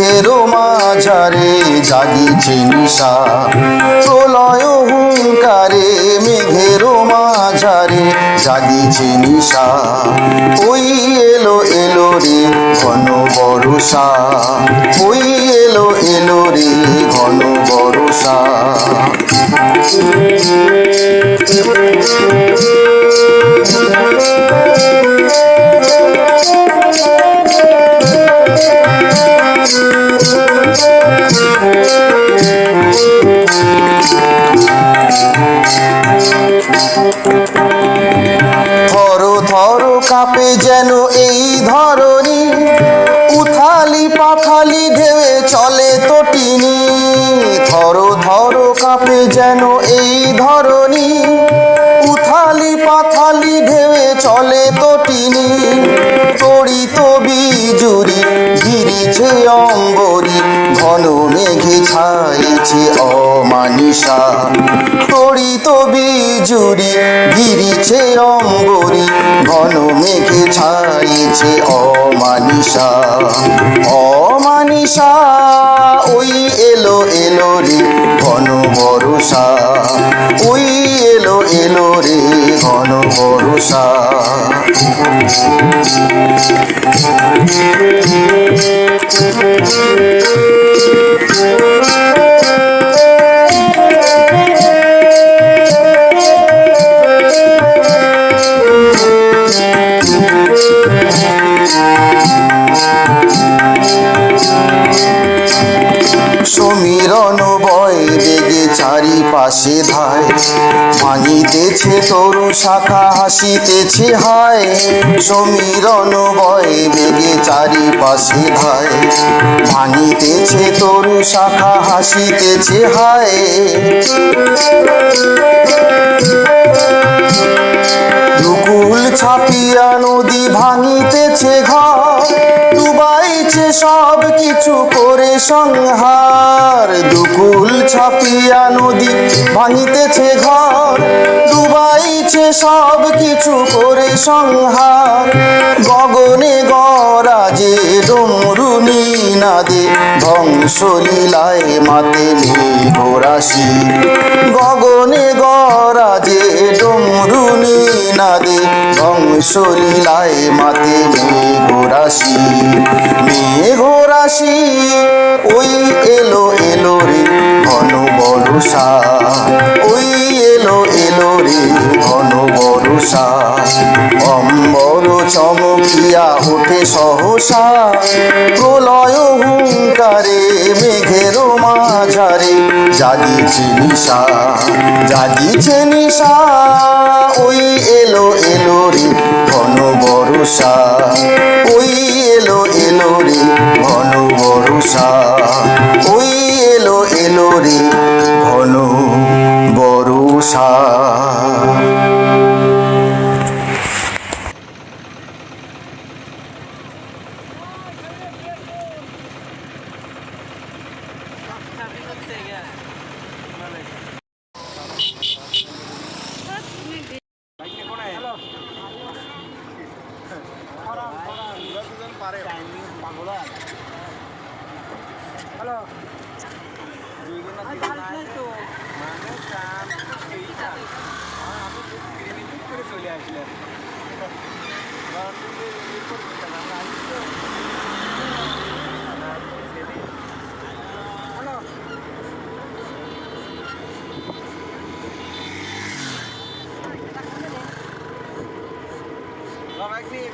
মেঘের মাঝারে জাগিছে নিশা। প্রলয় হুঙ্কারে মেঘের মাঝারে জাগিছে নিশা। ওই এলো এলো রে ঘন বরষা। ওই এলো এলো রে ঘন বরষা। থর থর কাপে যেন এই ধরনী উথালি পাথালি ঢেউয়ে চলে তটিনি। থর থর কাপে যেন এই ধরনী উথালি পাথালি ঢেউয়ে চলে তটিনি। তড়িত বিজুরি, গিরিছে অম্বরি ঘন মেঘে ছাইছে অমানিসা। তড়িত বিজুরি গিরিছে অম্বরি ঘন মেঘে ছাইছে অমানিসা। অমানিসা, ওই এলো এলো রে ঘন বরষা। ওই এলো এলো রে ঘন বরষা। সমীরণ চারিপাশে ধায়। ভাঙিতেছে তরু শাখা হাসিতেছে হায়। সমীরণ বয় বেগে চারিপাশে ধায়। ভাঙিতেছে তরু শাখা হাসিতেছে হায়। ছাপিয়া নদী ভাঙিতেছে ঘর, ডুবাইছে সব। সংহার। দুকুল ছাপিয়া নদী ভাঙিতেছে ঘর। ডুবাইছে সব কিছু করে সংহার। গগনে গরাজে ডমরুনি নাদে ধ্বংসলীলায় মাতে মেঘরাশি গগনে গরাজে ধ্বংসলীলায় মাতে মেঘরাশি মেঘরাশি ওই এলো এলো রে ঘন বরষা, ওই এলো এলো রে ঘন বরষা, অম্বর চমকিয়া ওঠে সহসা, প্রলয় হুঙ্কারে, মেঘের মাঝারে। জাগিছে নিশা জাগিছে নিশা, ওই এলো এলো রে ঘন বরষা। ওই এলো এলো রে ঘন বরষা।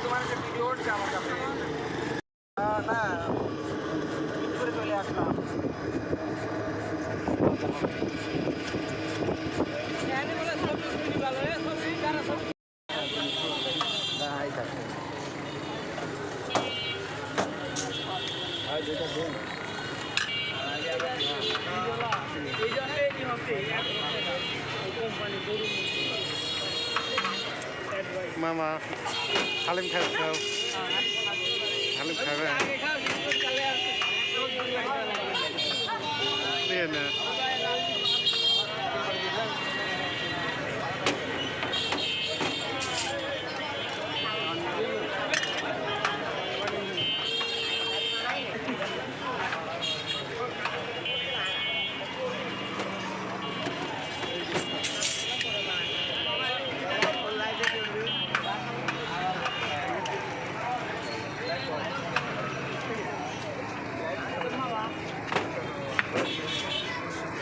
তোমার একটা ভিডিও উঠছে আমার কাছে না করে চলে আসলাম মামা হালিম খাও হালিম খাবে দিয়ে না